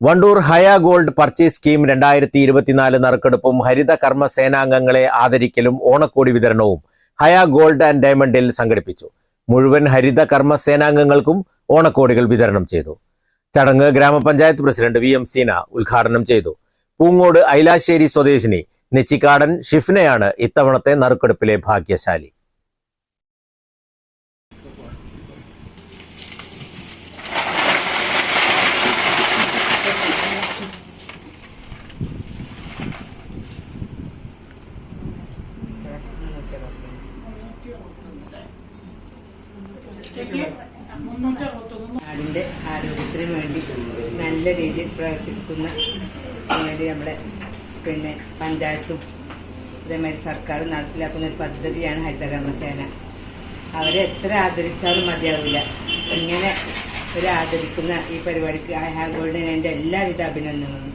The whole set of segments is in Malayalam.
Wandoor Haya gold purchase scheme രണ്ടായിരത്തി ഇരുപത്തിനാല് നറുക്കെടുപ്പും ഹരിത കർമ്മ സേനാംഗങ്ങളെ ആദരിക്കലും ഓണക്കോടി വിതരണവും ഹയ ഗോൾഡ് ആൻഡ് ഡയമണ്ടിൽ സംഘടിപ്പിച്ചു. മുഴുവൻ ഹരിത കർമ്മ സേനാംഗങ്ങൾക്കും ഓണക്കോടികൾ വിതരണം ചെയ്തു. ചടങ്ങ് ഗ്രാമപഞ്ചായത്ത് പ്രസിഡന്റ് വി എം സീന ഉദ്ഘാടനം ചെയ്തു. പൂങ്ങോട് ഐലാശ്ശേരി സ്വദേശിനി നെച്ചിക്കാടൻ ഷിഫ്നയാണ് ഇത്തവണത്തെ നറുക്കെടുപ്പിലെ ഭാഗ്യശാലി. നാടിന്റെ ആരോഗ്യത്തിന് വേണ്ടി നല്ല രീതിയിൽ പ്രവർത്തിക്കുന്ന വേണ്ടി നമ്മുടെ പിന്നെ പഞ്ചായത്തും അതേമാതിരി സർക്കാർ നടപ്പിലാക്കുന്ന ഒരു പദ്ധതിയാണ് ഹരിതകർമ്മസേന അവരെ എത്ര ആദരിച്ചാലും മതിയാവില്ല. ഇങ്ങനെ ഒരു ആദരിക്കുന്ന ഈ പരിപാടിക്ക് ആ ഗോൾഡിന് എന്റെ എല്ലാവിധ അഭിനന്ദനങ്ങളും.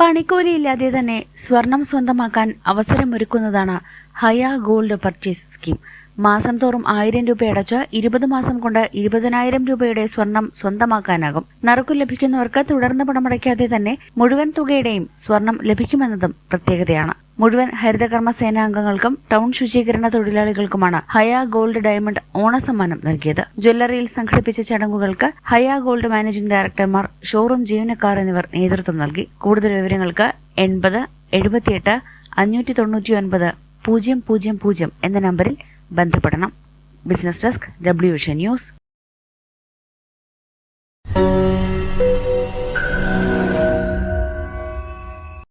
പണിക്കൂലിയില്ലാതെ തന്നെ സ്വർണം സ്വന്തമാക്കാൻ അവസരമൊരുക്കുന്നതാണ് ഹയ ഗോൾഡ് പർച്ചേസ് സ്കീം. മാസം തോറും ആയിരം രൂപ അടച്ച് ഇരുപത് മാസം കൊണ്ട് ഇരുപതിനായിരം രൂപയുടെ സ്വർണം സ്വന്തമാക്കാനാകും. നറുക്കു ലഭിക്കുന്നവർക്ക് തുടർന്ന് പണമടയ്ക്കാതെ തന്നെ മുഴുവൻ തുകയുടെയും സ്വർണം ലഭിക്കുമെന്നതും പ്രത്യേകതയാണ്. മുഴുവൻ ഹരിതകർമ്മ സേനാംഗങ്ങൾക്കും ടൗൺ ശുചീകരണ തൊഴിലാളികൾക്കുമാണ് ഹയ ഗോൾഡ് ഡയമണ്ട് ഓണസമ്മാനം നൽകിയത്. ജ്വല്ലറിയിൽ സംഘടിപ്പിച്ച ചടങ്ങുകൾക്ക് ഹയ ഗോൾഡ് മാനേജിംഗ് ഡയറക്ടർമാർ ഷോറൂം ജീവനക്കാർ എന്നിവർ നേതൃത്വം നൽകി. കൂടുതൽ വിവരങ്ങൾക്ക് എൺപത് എഴുപത്തിയെട്ട് അഞ്ഞൂറ്റി തൊണ്ണൂറ്റി ഒൻപത് പൂജ്യം പൂജ്യം പൂജ്യം എന്ന നമ്പറിൽ ബന്ധപ്പെടണം. Business desk W news.